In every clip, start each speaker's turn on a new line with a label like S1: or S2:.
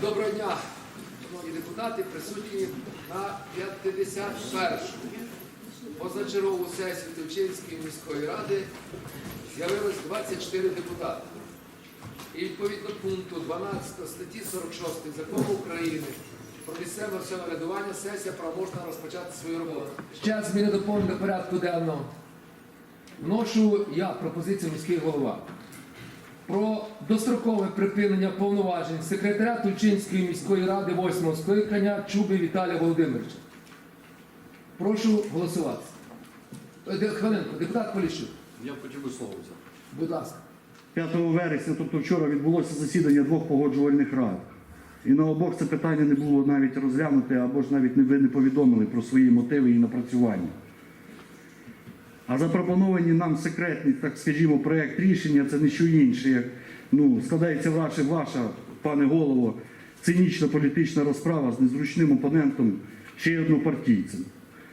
S1: Доброго дня, шановні депутати, присутні на 51-шу позачергову сесію Товчинської міської ради з'явилось 24 депутати. І відповідно пункту 12 статті 46 Закону України про місцеве самоврядування сесія можна розпочати свою роботу. Ще зміни доповнення порядку денного. Вношу я пропозицію міський голова про дострокове припинення повноважень секретаря Тульчинської міської ради 8 скликання Чуби Віталія Володимировича. Прошу голосувати. Е, Хвилинку, депутат Поліщук,
S2: Я б хотів би слово взяти.
S1: будь ласка.
S3: 5 вересня, тобто вчора, відбулося засідання двох погоджувальних рад. І на обох це питання не було навіть розглянуте, або ж навіть не ви не повідомили про свої мотиви і напрацювання. А запропоновані нам секретний, так скажімо, проєкт рішення це не що інше, як ну, складається ваша, ваша, пане голово, цинічна політична розправа з незручним опонентом ще однопартійцем.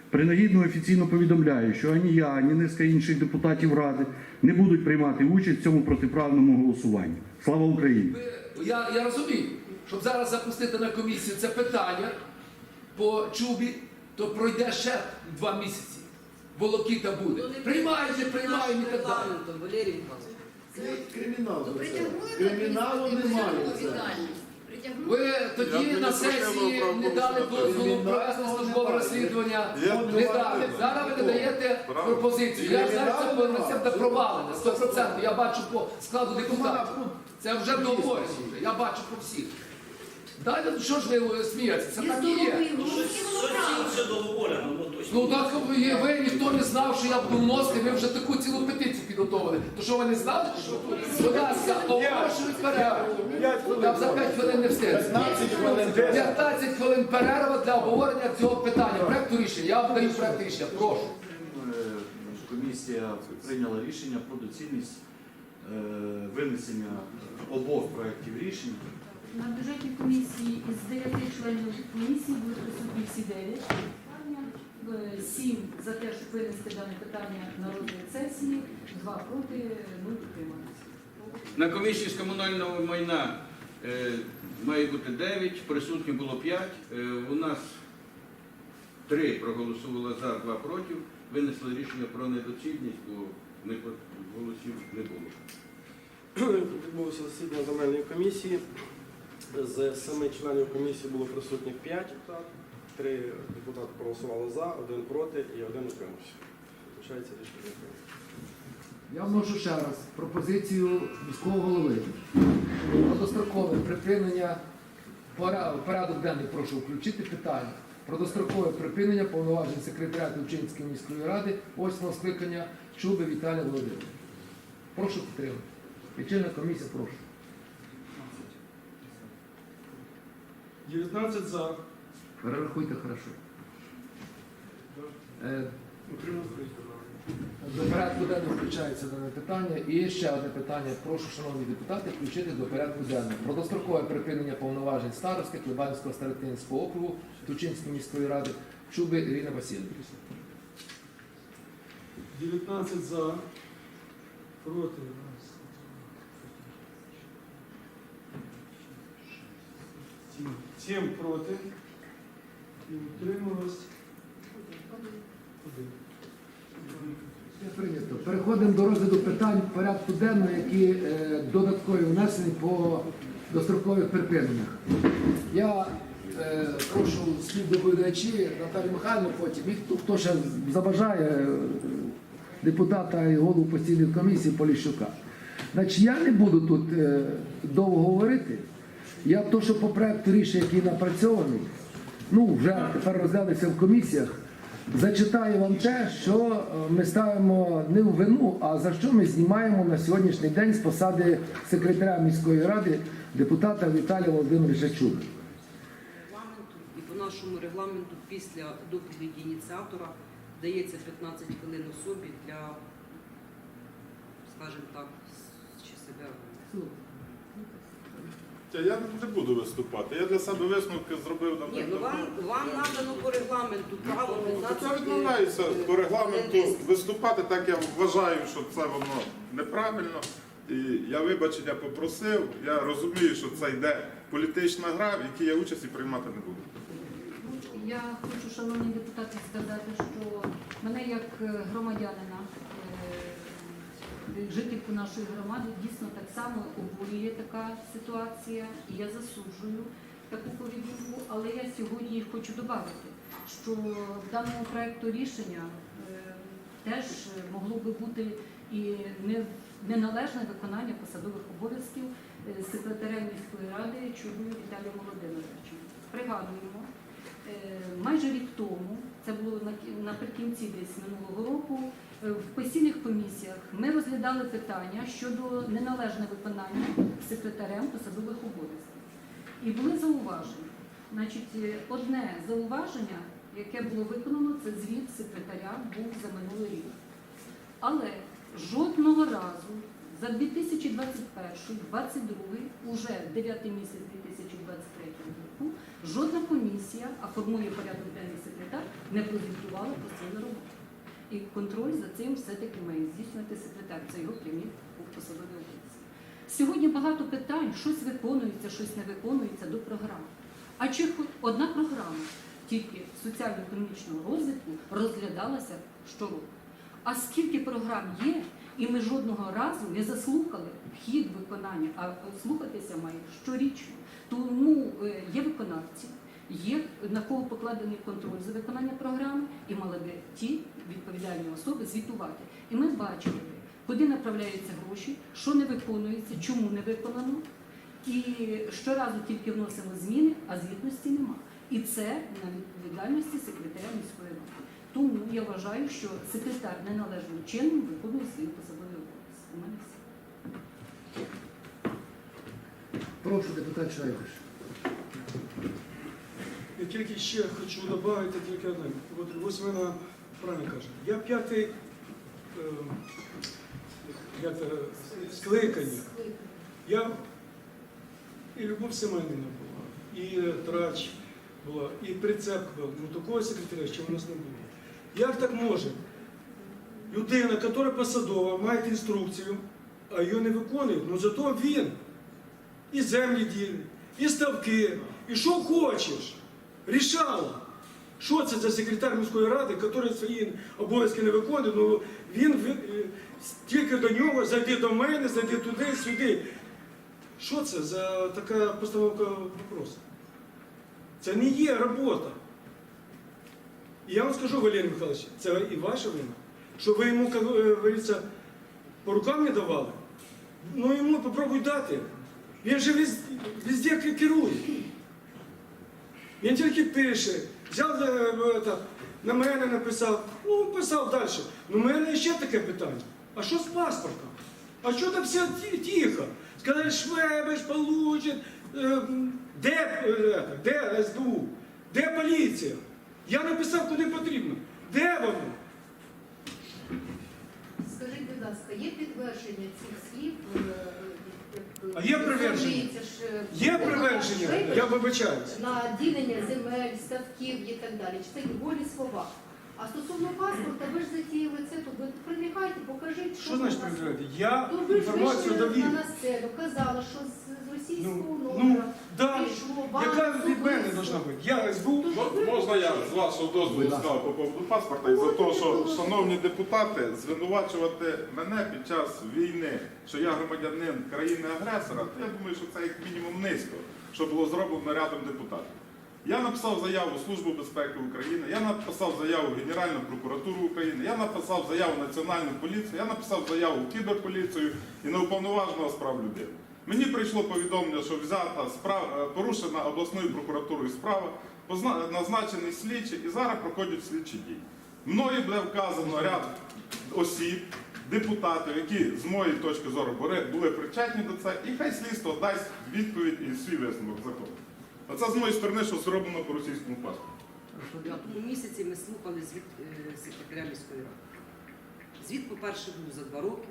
S3: Принагідно офіційно повідомляю, що ані я, ані низка інших депутатів Ради не будуть приймати участь в цьому протиправному голосуванні. Слава Україні!
S1: Я, я розумію, щоб зараз запустити на комісію це питання по чубі, то пройде ще два місяці. Волокіта буде. Приймають, не приймають і так далі.
S4: Валерій.
S5: Кримінал.
S6: Ну,
S5: Криміналу немає.
S1: Ви тоді
S2: Я
S1: на сесії не дали дозволу провести службове розслідування. Не дали. Зараз ви не даєте пропозицію. Я знаю, це
S5: Кримінал
S1: по рецепту 100%. Я бачу по складу депутатів. Це вже договорено. Я бачу по всіх. Далі, що ж ви смієтеся? Це так і є.
S6: правда.
S7: Це договорено, ну точно.
S1: Ну так ви, ви ніхто не знав, що я буду вносити, ви вже таку цілу петицію підготовили. То що ви не знали? Що? Будь ласка, оголошую перерву. Там за 5 хвилин не встиг.
S5: 15 хвилин.
S1: 15 хвилин перерва для обговорення цього питання. Проекту рішення. Я вам даю проект рішення. Прошу.
S2: Комісія прийняла рішення про доцільність е, винесення обох проєктів рішень.
S8: На бюджетній комісії із 9 членів комісії були присутні всі 9. Е, Сім за те, щоб винести дане питання на розгляд сесії, два проти, нуль утрималися.
S9: На комісії з комунального майна е, має бути 9, присутні було 5. Е, у нас 3 проголосували за, 2 проти. Винесли рішення про недоцільність, бо ми голосів не було.
S10: Відбулося засідання земельної комісії. З семи членів комісії було присутніх п'ять. Три депутати проголосували за, один проти і один утримався. Залишається рішення.
S1: Я вношу ще раз пропозицію міського голови про дострокове припинення порядок денний прошу включити питання про дострокове припинення повноважень секретаря Тульчинської міської ради 8 скликання Чуби Віталія Володимировича. Прошу підтримати. Лічильна комісія, прошу.
S5: 19 за.
S1: Перерахуйте хорошо. Е, До порядку денного включається дане питання. І ще одне питання. Прошу, шановні депутати, включити до порядку денного. Про дострокове припинення повноважень старостки Клебанського старостинського округу Тучинської міської ради Чуби Ірина Васильівна.
S5: 19 за. Проти. 7 проти. І утрималось. Один.
S1: Прийнято. Переходимо до розгляду питань порядку денного, які е, додаткові внесені по дострокових припиненнях. Я е, прошу співдоповідачі Наталію Михайловну потім, і хто, хто ще забажає е, депутата і голову постійної комісії Поліщука. Значить, я не буду тут е, довго говорити. Я то, що по проекту рішення, який напрацьований, ну вже тепер розглядався в комісіях. Зачитаю вам те, що е, ми ставимо не в вину, а за що ми знімаємо на сьогоднішній день з посади секретаря міської ради депутата Віталія Володимировича Чуба.
S4: І по нашому регламенту після доповіді ініціатора дається 15 хвилин особі для, скажімо так, чи себе.
S11: Я не буду виступати. Я для себе висновки зробив на
S4: Ні, ну вам, вам надано по регламенту право 15
S11: Я відмовляюся по регламенту виступати, так я вважаю, що це воно неправильно. І я вибачення попросив. Я розумію, що це йде політична гра, в якій я участі приймати не буду.
S8: Я хочу, шановні депутати, сказати, що мене як е, громадянина, е, жительку нашої громади, дійсно так само обурює така ситуація, і я засуджую таку поведінку, але я сьогодні хочу додати, що в даному проекту рішення е, теж могло би бути і неналежне виконання посадових обов'язків е, секретаря міської ради Чугую Віталія Володимировича. Пригадуємо, Е, Майже рік тому, це було на кі- наприкінці десь минулого року, е, в постійних комісіях ми розглядали питання щодо неналежного виконання секретарем посадових обов'язків. І були зауваження. Значить, е, одне зауваження, яке було виконано, це звіт секретаря був за минулий рік. Але жодного разу за 2021-2022, уже 9 місяць 2023 року, жодна комісія, а формує порядок денний секретар, не прозвітувала про свою роботу. І контроль за цим все-таки має здійснювати секретар. Це його прямі посадові обов'язки. Сьогодні багато питань, щось виконується, щось не виконується до програми. А чи хоч одна програма тільки соціально-економічного розвитку розглядалася щороку? А скільки програм є, і ми жодного разу не заслухали хід виконання, а слухатися має щорічно. Тому е, є виконавці, є на кого покладений контроль за виконання програми, і мали би ті відповідальні особи звітувати. І ми бачили, куди направляються гроші, що не виконується, чому не виконано. І щоразу тільки вносимо зміни, а звітності нема. І це на відповідальності секретаря міської ради. Тому я вважаю, що секретар неналежним чином виконує свої посадові обов'язки. У мене все.
S1: Прошу депутат Шайбиш.
S5: Я тільки ще хочу додати тільки одне. От ось вона правильно каже. Я п'ятий е, скликання. Я і Любов Семенівна була, і Трач була, і Прицеп був. Ну такого секретаря ще у нас не було. Як так може? Людина, яка посадова, має інструкцію, а її не виконує, ну зато він і землі ділить, і ставки, і що хочеш. Рішала. Що це за секретар міської ради, який свої обов'язки не виконує, ну він, тільки до нього, зайди до мене, зайди туди, сюди. Що це за така постановка вопросу? Це не є робота. І я вам скажу, Валерій Михайлович, це і ваша вина, що ви йому, як по рукам не давали. Ну йому попробуй дати. Він же везде керує. Він тільки пише, взяв е, так, на мене написав, ну писав далі. Ну, у мене ще таке питання. А що з паспортом? А що там все тихо? Сказали, Швебеш получить. Е, Де, е, де СБУ? Де поліція? Я написав, куди потрібно. Де вони?
S6: Скажіть, будь ласка, є підтвердження цих слів?
S5: А є приверження? Є приверження? Я вибачаюся.
S6: на ділення земель, ставків і так далі. Чи це голі слова? А стосовно паспорта, ви ж затіяли це, то ви привлікайте, покажіть,
S5: Що значить
S6: у
S5: Я
S6: ви ж
S5: інформацію довів.
S6: на нас казала, що з російського
S5: Ну, ну,
S6: номера
S5: да.
S6: прийшло вам
S5: Яка від мене
S6: особисто.
S5: должна бути? Я СБУ?
S6: Тож
S11: Можна я з вашого дозволу сказав по поводу паспорта і за те, що, шановні депутати, звинувачувати мене під час війни, що я громадянин країни-агресора, то я думаю, що це як мінімум низько, що було зроблено рядом депутатів. Я написав заяву в Службу безпеки України, я написав заяву в Генеральну прокуратуру України, я написав заяву в Національну поліцію, я написав заяву в кіберполіцію і на уповноваженого з прав людини. Мені прийшло повідомлення, що взята справа, е, порушена обласною прокуратурою справа, позна- назначений слідчий і зараз проходять слідчі дії. Мною буде вказано ряд осіб, депутатів, які з моєї точки зору були- були причетні до це, і хай слідство дасть відповідь і свій висновок закону. А це з моєї сторони, що зроблено по російському паспорту.
S4: В лютому місяці ми слухали звіт е, секретаря міської ради. Звіт, по-перше, був за два роки.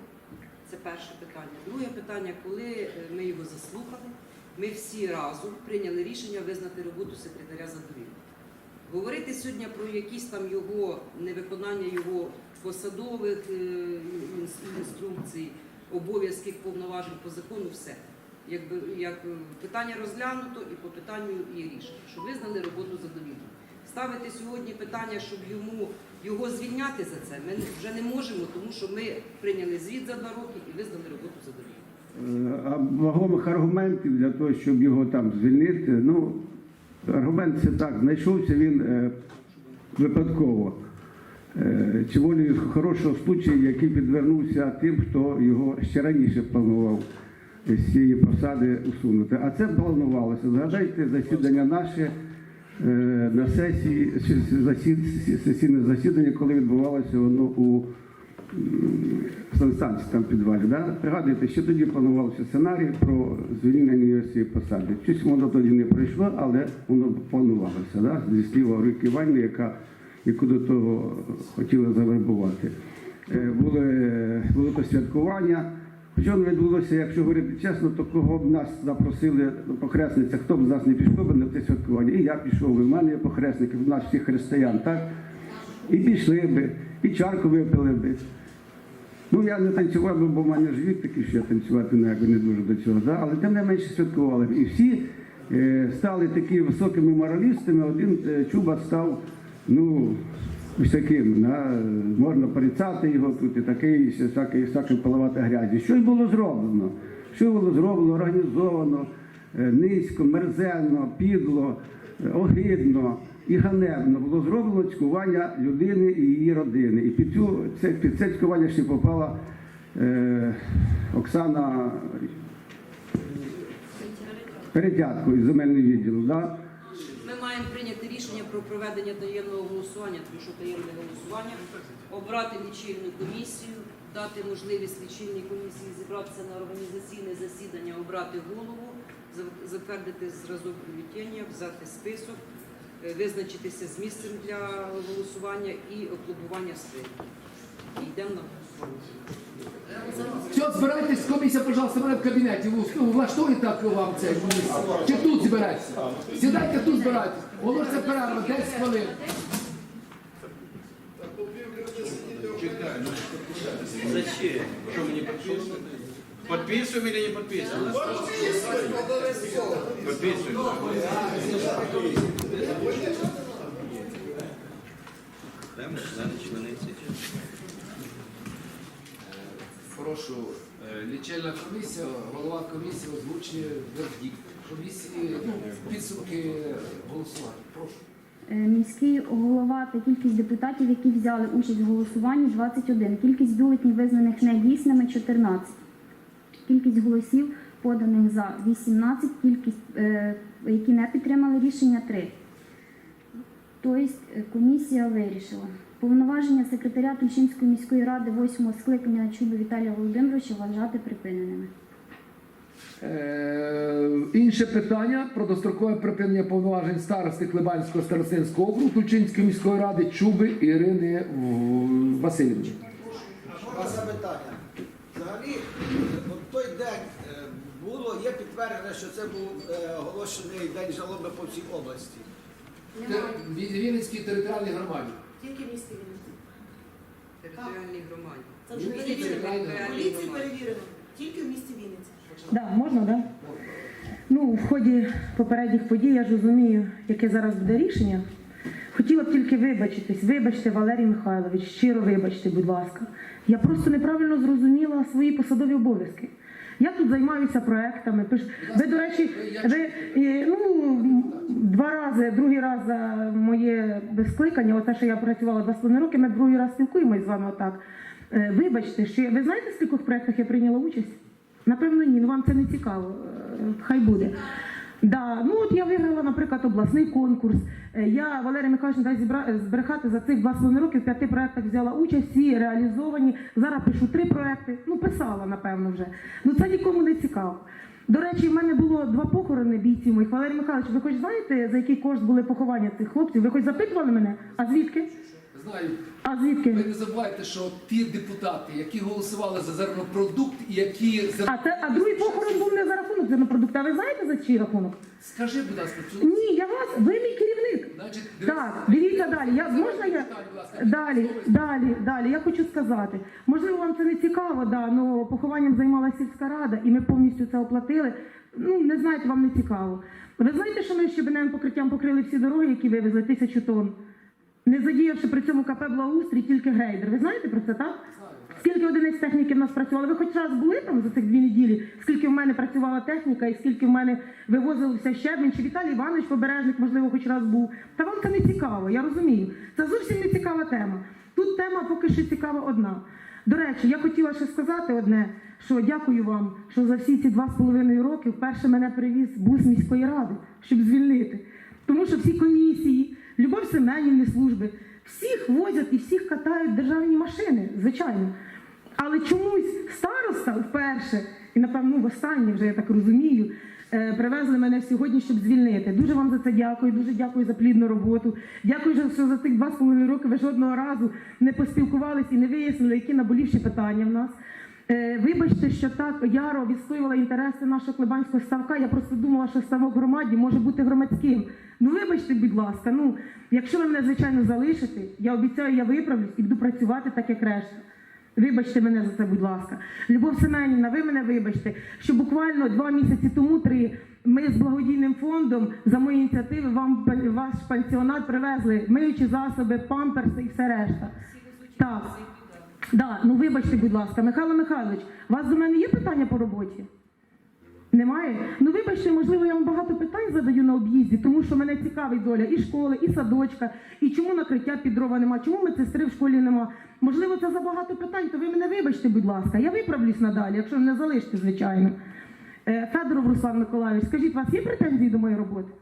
S4: Це перше питання. Друге питання, коли е, ми його заслухали, ми всі разом прийняли рішення визнати роботу секретаря задовільною. Говорити сьогодні про якісь там його невиконання його посадових е, інструкцій, обов'язків, повноважень по закону, все. Якби як е, питання розглянуто і по питанню і рішення, щоб визнали роботу задовільною. Ставити сьогодні питання, щоб йому його звільняти за це, ми вже не можемо, тому що ми прийняли звіт за два роки і визнали роботу задовільною.
S7: Е, А вагомих аргументів для того, щоб його там звільнити, ну, аргумент це так, знайшовся він е, випадково. Е, чи волі хорошого случаю, який підвернувся тим, хто його ще раніше планував з цієї посади усунути. А це планувалося. Згадайте засідання наше на сесії, сесійне засідання, коли відбувалося воно у санстанції там підвалі. Да? Пригадуєте, що тоді планувався сценарій про звільнення цієї посади. Щось воно тоді не пройшло, але воно планувалося. Да? Зі слів Орики Іванівни, яка яку до того хотіли завербувати. Е, Були, було то святкування. Хоча воно відбулося, якщо говорити чесно, то кого б нас запросили похресниця, хто б з нас не пішов би на те святкування. І я пішов, і в мене є похресники, в нас всіх християн, так? І пішли би, і чарку випили би. Ну, я не танцював, би, бо в мене живіт такий, що я танцювати ну, не дуже до цього. Да? Але тим не менше святкували. І всі е, стали такі високими моралістами, один е, чуба став, ну, ось таким, да? можна порицати його тут і таке, і всяке, і всяке поливати грязі. Щось було зроблено. Що було зроблено, організовано, е, низько, мерзенно, підло, е, огидно і ганебно було зроблено цькування людини і її родини. І під, цю, це, під це цькування ще попала е, Оксана Передятко із земельного відділу. Да?
S4: Маємо прийняти рішення про проведення таємного голосування, тому що таємне голосування, обрати лічильну комісію, дати можливість лічильній комісії зібратися на організаційне засідання, обрати голову, затвердити зразок бюлетеня, взяти список, е, визначитися з місцем для голосування і опломбування. І йдемо на.
S1: Все, збирайтесь, комісія, пожалуйста, мене в кабінеті. Ви влаштує так вам це? Чи тут збирайтеся? Сідайте тут збирайтесь. Оголоситься перерва, 10 хвилин.
S9: Чекай, ну, зачем? Что, мне подписывать? Подписываем или не подписываем? Подписываем. Там надо члени
S1: Прошу, е, лічильна комісія, голова комісії озвучує вердикт. Комісії, підсумки голосування. Прошу.
S12: Е, Міський голова та кількість депутатів, які взяли участь в голосуванні 21. Кількість бюлетнів визнаних недійсними 14. Кількість голосів поданих за 18. Кількість, е, які не підтримали рішення 3. Тобто комісія вирішила. Повноваження секретаря Тульчинської міської ради 8 скликання Чуби Віталія Володимировича вважати припиненими.
S1: Е, інше питання про дострокове припинення повноважень старости Клебанського старостинського округу Тульчинської міської ради Чуби Ірини Васильівни.
S13: Два запитання. Взагалі, от той день е, було, є підтвердження, що це був е, оголошений день жалоби по всій області.
S1: Вінницькій територіальній громаді.
S6: Тільки в місті Вінниці.
S4: Територіальній громаді.
S6: Це вже
S1: Вінницькій
S6: перевірено.
S1: територіальній громаді.
S6: Перевірено. Тільки в місті Вінниці.
S14: Да, можна, да? Ну, в ході попередніх подій я ж розумію, яке зараз буде рішення. Хотіла б тільки вибачитись. Вибачте, Валерій Михайлович, щиро вибачте, будь ласка. Я просто неправильно зрозуміла свої посадові обов'язки. Я тут займаюся проектами. Ви, до речі, ви ну, два рази, другий раз за моє безкликання, оте, що я працювала два з роки, ми другий раз спілкуємось з вами отак. Е, Вибачте, що ви знаєте, в скількох проєктах я прийняла участь? Напевно, ні, ну вам це не цікаво. Е, Хай буде. Да, ну от я виграла, наприклад, обласний конкурс. Е, Я Валерія Михайлович не зібра- е, збрехати за цих два з роки в п'яти проєктах взяла участь, всі реалізовані. Зараз пишу три проекти. Ну, писала, напевно, вже. Ну це нікому не цікаво. До речі, в мене було два похорони бійців моїх. Валерій Михайлович, ви хоч знаєте, за який кошт були поховання цих хлопців? Ви хоч запитували мене? А звідки?
S1: Знаю,
S14: А звідки?
S1: ви не забувайте, що ті депутати, які голосували за зернопродукт, і які за
S14: А це а другий похорон був не за рахунок зернопродукту. А ви знаєте за чий рахунок?
S1: скажи, будь ласка, цю
S14: Ні, я вас, ви мій керівник.
S1: Значить,
S14: Так, дивіться далі. Я, можна я далі, далі, далі. Я хочу сказати. Можливо, вам це не цікаво, да, але похованням займалася сільська рада, і ми повністю це оплатили. Ну, не знаєте, вам не цікаво. Ви знаєте, що ми щебеневим покриттям покрили всі дороги, які вивезли тисячу тонн, не задіявши при цьому КП Благоустрій тільки грейдер. Ви знаєте про це, так? Скільки одиниць техніки в нас працювало? Ви хоч раз були там за цих дві неділі? Скільки в мене працювала техніка і скільки в мене вивозилося щебень? Чи Віталій Іванович Побережник, можливо, хоч раз був? Та вам це не цікаво, я розумію. Це зовсім не цікава тема. Тут тема поки що цікава одна. До речі, я хотіла ще сказати одне, що дякую вам, що за всі ці два з половиною роки вперше мене привіз бус міської ради, щоб звільнити. Тому що всі комісії, Любов Семенівни служби, всіх возять і всіх катають державні машини, звичайно. Але чомусь староста вперше, і напевно востаннє вже я так розумію, е, привезли мене сьогодні, щоб звільнити. Дуже вам за це дякую, дуже дякую за плідну роботу. Дякую, що за тих два з половиною роки ви жодного разу не поспілкувалися і не вияснили, які наболівші питання в нас. Е, Вибачте, що так яро відстоювала інтереси нашого клебанського ставка. Я просто думала, що ставок громаді може бути громадським. Ну вибачте, будь ласка. Ну, якщо ви мене звичайно залишите, я обіцяю, я виправлюсь і буду працювати так, як решта. Вибачте мене за це, будь ласка. Любов Семенівна, ви мене вибачте, що буквально два місяці тому, три, ми з благодійним фондом за мої ініціативи вам ваш пансіонат привезли миючі засоби, памперси і все решта. Так. Да, ну вибачте, будь ласка, Михайло Михайлович, у вас до мене є питання по роботі? Немає? Ну вибачте, можливо, я вам багато питань задаю на об'їзді, тому що мене цікавить доля і школи, і садочка, і чому накриття під дрова нема, чому медсестри в школі нема. Можливо, це забагато питань, то ви мене вибачте, будь ласка. Я виправлюсь надалі, якщо не залишите, звичайно. Е, Федоров Руслан Миколаївич, скажіть, у вас є претензії до моєї роботи?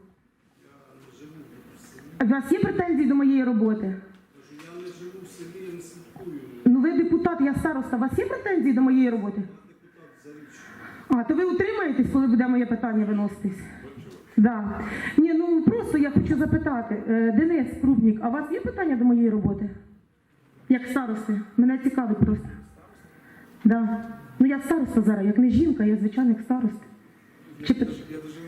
S14: У вас є претензії до моєї роботи?
S5: Я не живу в селі, я не слідкую.
S14: Ну ви депутат, я староста. У вас є претензії до моєї роботи? А, то ви утримаєтесь, коли буде моє питання виноситись? Да. Ні, ну просто я хочу запитати. Е, Денис Крупнік, а у вас є питання до моєї роботи? Як старости? Мене цікавить просто. Да. Ну я староста зараз, як не жінка, я звичайно як староста. Чи...
S5: Я думав.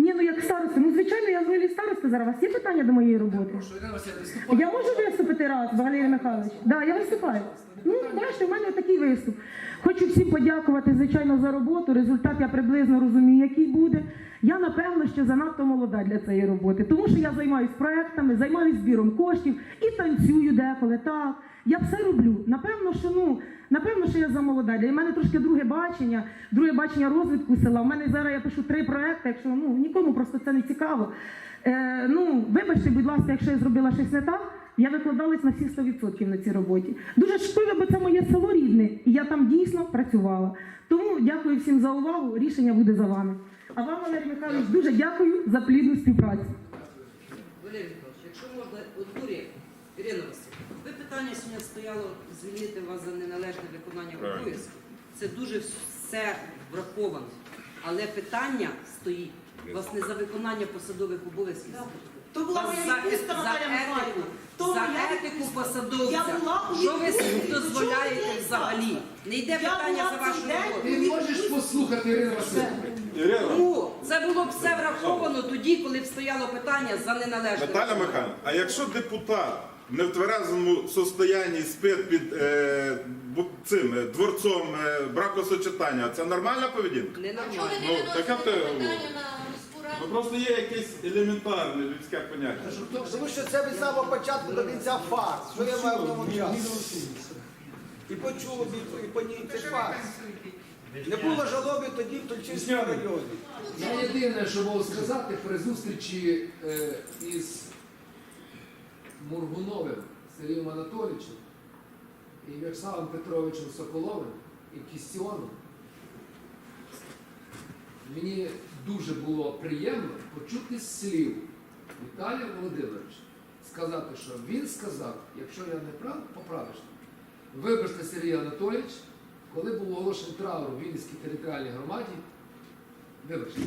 S14: Ні, ну як староста. Ну звичайно, я в ролі старости зараз. У вас є питання до моєї роботи?
S1: Прошу, Ірина Васильівна, виступайте.
S14: Я можу виступити раз, Валерій Михайлович? Да, я виступаю. Ну, бачите, в мене такий виступ. Хочу всім подякувати, звичайно, за роботу. Результат я приблизно розумію, який буде. Я, напевно, ще занадто молода для цієї роботи, тому що я займаюся проектами, займаюся збіром коштів і танцюю деколи. Так, я все роблю. Напевно, що ну, напевно, що я замолода. Для мене трошки друге бачення, друге бачення розвитку села. У мене зараз я пишу три проекти, якщо ну нікому просто це не цікаво. Е, ну, вибачте, будь ласка, якщо я зробила щось не так, я викладалась на всі 100% на цій роботі. Дуже шкода, бо це моє село рідне, і я там дійсно працювала. Тому дякую всім за увагу. Рішення буде за вами. А вам, Валерій Михайлович, дуже дякую за плідну співпрацю.
S4: Валерій Михайлович, якщо можна, от Ірина Васильівна, ви питання сьогодні стояло звільнити вас за неналежне виконання обов'язків. Це дуже все враховано. Але питання стоїть вас не за виконання посадових обов'язків.
S15: То була
S4: Вас
S15: моя
S4: за,
S15: відпустка, Наталя
S4: етику,
S15: Михайлівна. То
S4: за
S15: моя
S4: етику посадовця.
S15: Я була у
S4: Що ви
S15: відпустці.
S4: собі
S15: чого
S4: дозволяєте взагалі? Не йде
S15: Я
S4: питання
S15: була
S4: за
S15: цей
S4: вашу
S15: день
S4: роботу.
S1: Ти можеш послухати, Ірина Васильівна.
S11: Ірина,
S4: Тому це було б все враховано тоді, коли б стояло питання за неналежне.
S11: Наталя
S4: виконання.
S11: Михайловна, а якщо депутат не в тверезому состоянні спить під е, бу- цим е, дворцом е, бракосочетання, це нормальна поведінка?
S4: Ненормально.
S11: Ну, таке те Ну просто є якесь елементарне людське поняття.
S13: Тому що це від самого початку до кінця фарс. Що я маю в тому часу? І почув, і, і поній, це фарс. Не було жалоби тоді в Тульчинському районі.
S1: Я єдине, що можу сказати, при зустрічі е, із Мургуновим Сергієм Анатолійовичем і В'ячеславом Петровичем Соколовим і Кістіоном, мені дуже було приємно почути слів Віталія Володимировича. Сказати, що він сказав, якщо я не прав, поправиш. Вибачте, Сергій Анатолійович, коли був оголошений траур у Вінницькій територіальній громаді, вибачте,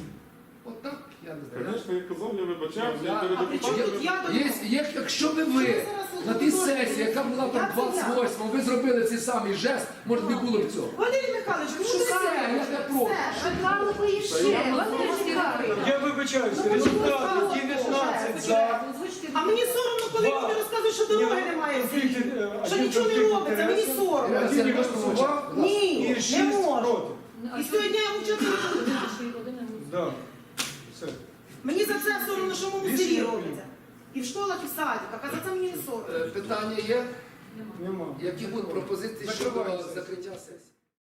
S1: От так, я не знаю.
S11: Звісно, я казав, я вибачався, я
S1: Я-
S11: перед депутатами.
S1: я Є, є, якщо би ви на тій сесії, яка була там 28 ви зробили цей самий жест, може не було б цього.
S4: Валерій Михайлович,
S1: Ну, все, я не проти.
S4: І ще. Валерій Михайлович.
S5: Я вибачаюся, результат 19 за.
S4: А мені соромно, коли
S5: Два.
S4: люди розказують, що дороги немає в селі.
S5: Е,
S4: Що
S5: один
S4: нічого не
S5: конфлікт
S4: робиться, мені
S5: інтересів.
S4: соромно.
S5: Не голосував
S4: Ні,
S5: і
S4: не
S5: шість
S4: можу.
S5: проти.
S4: І сьогодні я вчора.
S5: Да.
S4: Мені за це соромно, що в моєму селі робиться. І в школах, і в садиках, а за це мені не соромно.
S1: Е, Питання є?
S5: Нема.
S1: Які будуть пропозиції щодо закриття сесії?